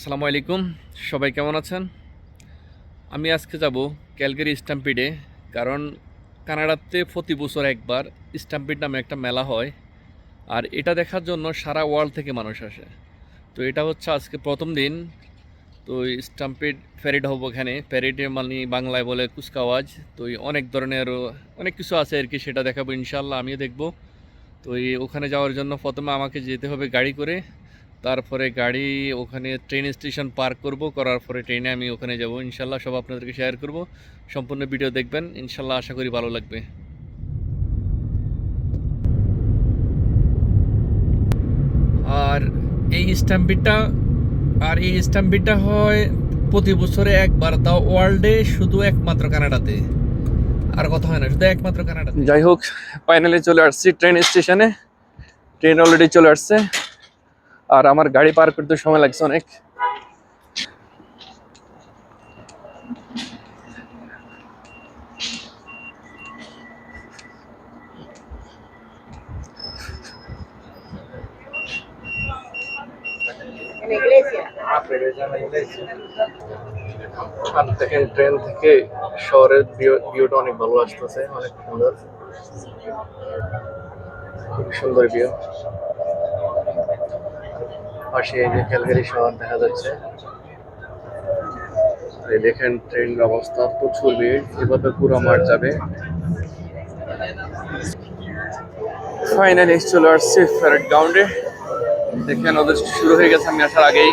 আসসালামু আলাইকুম। সবাই কেমন আছেন? আমি আজকে যাব ক্যালগারি স্ট্যাম্পিডে, কারণ কানাডাতে প্রতি বছর একবার স্ট্যাম্পিড নামে একটা মেলা হয়, আর এটা দেখার জন্য সারা ওয়ার্ল্ড থেকে মানুষ আসে। তো এটা হচ্ছে আজকে প্রথম দিন। তো স্ট্যাম্পিড প্যারেড হব এখানে। প্যারেডে মানে বাংলায় বলে কুচকাওয়াজ। তো অনেক ধরনের অনেক কিছু আছে আর কি, সেটা দেখাবো ইনশাল্লাহ আমিও দেখব। তো ওখানে যাওয়ার জন্য প্রথমে আমাকে যেতে হবে গাড়ি করে। তারপরে গাড়ি ওখানে ট্রেন স্টেশন পার্ক করব, করার পরে ট্রেনে আমি ওখানে যাব। ইনশাল্লাহ সব আপনাদেরকে শেয়ার করব। সম্পূর্ণ ভিডিও দেখবেন। ইনশাল্লাহ আশা করি ভালো লাগবে। আর এই স্ট্যাম্পিটটা আর এই স্ট্যাম্পিটটা হয় প্রতি বছরে একবার। দা ওয়ার্ল্ডে শুধু একমাত্র কানাডাতে। আর কথা হয় না, শুধু একমাত্র কানাডাতে। যাই হোক ফাইনালি চলে আসছি ট্রেন স্টেশনে ট্রেন অলরেডি চলে আসছে। আর আমার গাড়ি পার করতে সময় লাগছে অনেক। iglesia. আর দেখেন ট্রেন থেকে শহরের ভিউটা অনেক ভালো আসতেছে অনেক সুন্দর। খুব সুন্দর ভিউ পাশে এই ক্যালগারি শহর দেখা যাচ্ছে। এই দেখেন ট্রেনের অবস্থা প্রচুর ভিড়, এবার তো পুরো মার যাবে। ফাইনালি চলে আসছে ফেরত গ্রাউন্ডে দেখেন, ওদের শুরু হয়ে গেছে, আমি আসার আগেই।